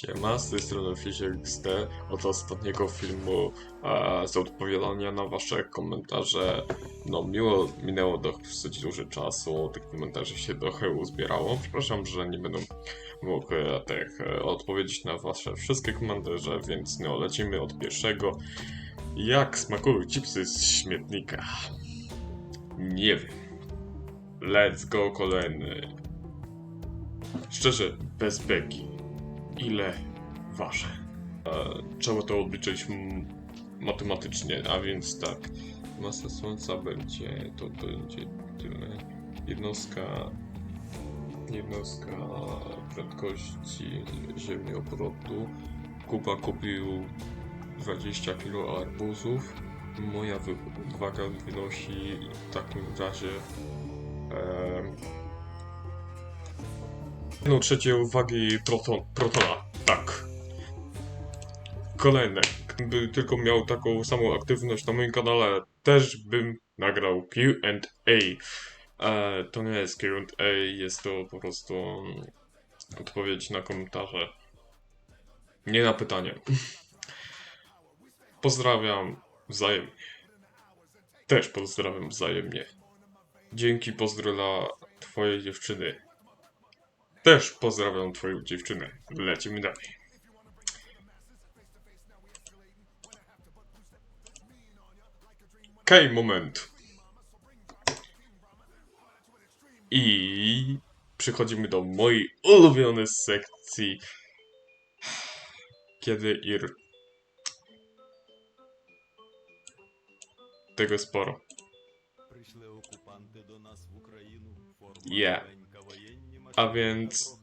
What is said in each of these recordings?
Siema, z tej strony Fisher XD. Od ostatniego filmu e, z odpowiadania na wasze komentarze. No, miło minęło dosyć dużo czasu, tych komentarzy się trochę uzbierało. Przepraszam, że nie będę mógł e, tak, e, odpowiedzieć na wasze wszystkie komentarze, więc no, lecimy od pierwszego. Jak smakują chipsy z śmietnika? Nie wiem. Let's go kolejny. Szczerze, bez beki. Ile waży? Trzeba to obliczyć matematycznie, a więc tak. Masa Słońca będzie, to będzie tyle. Jednostka, jednostka prędkości ziemi obrotu. Kuba kupił 20 kg arbuzów. Moja waga wynosi w takim razie jedną trzecią wagi proton, protona. Tak. Kolejne. Gdyby tylko miał taką samą aktywność na moim kanale, też bym nagrał Q&A. E, to nie jest Q&A, jest to po prostu mm, odpowiedź na komentarze. Nie na pytanie. Pozdrawiam wzajemnie. Też pozdrawiam wzajemnie. Dzięki pozdro dla twojej dziewczyny. Też pozdrawiam twoją dziewczynę. Lecimy dalej. Okej, okay, moment. I przychodzimy do mojej ulubionej sekcji. Kiedy ir... Tego sporo. Yeah. A więc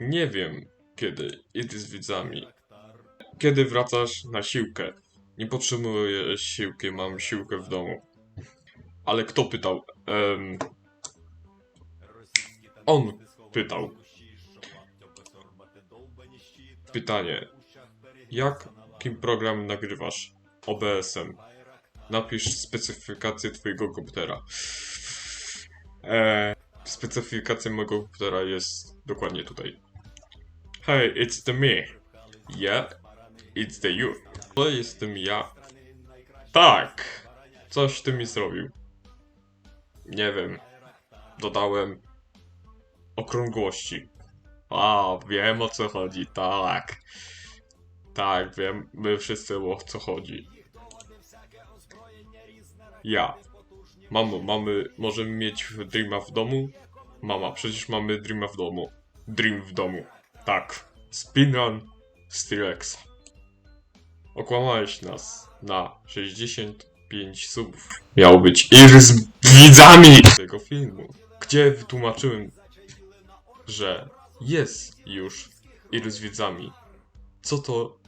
nie wiem, kiedy idziesz z widzami. Kiedy wracasz na siłkę? Nie potrzebuję siłki, mam siłkę w domu. Ale kto pytał? Um, on pytał. Pytanie. Jak kim program nagrywasz? OBS-em. Napisz specyfikację twojego komputera. Eee specyfikacja mojego komputera jest dokładnie tutaj. Hey, it's the me. Yeah, it's the you. To jestem ja. Tak! Coś ty mi zrobił. Nie wiem. Dodałem okrągłości. A, wiem o co chodzi, tak. Tak, wiem, my wszyscy o co chodzi. Ja. Mamo, mamy, możemy mieć Dreama w domu? Mama, przecież mamy Dreama w domu. Dream w domu. Tak. Speedrun Stilex. Okłamałeś nas na 65 subów. Miał być ir z widzami tego filmu, gdzie wytłumaczyłem, że jest już ir z widzami. Co to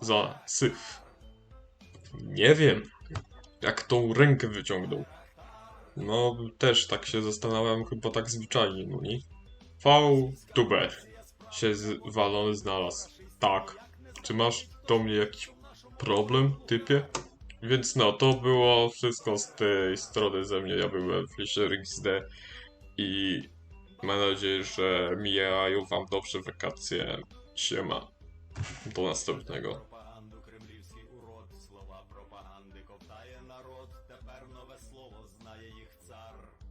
za syf? Nie wiem jak tą rękę wyciągnął. No, też tak się zastanawiam, chyba tak zwyczajnie, no nie? V-tuber się zwalony znalazł. Tak. Czy masz do mnie jakiś problem, typie? Więc no, to było wszystko z tej strony ze mnie. Ja byłem Fisher XD i mam nadzieję, że mijają wam dobrze wakacje. Siema. Do następnego. тепер нове слово знає їх цар.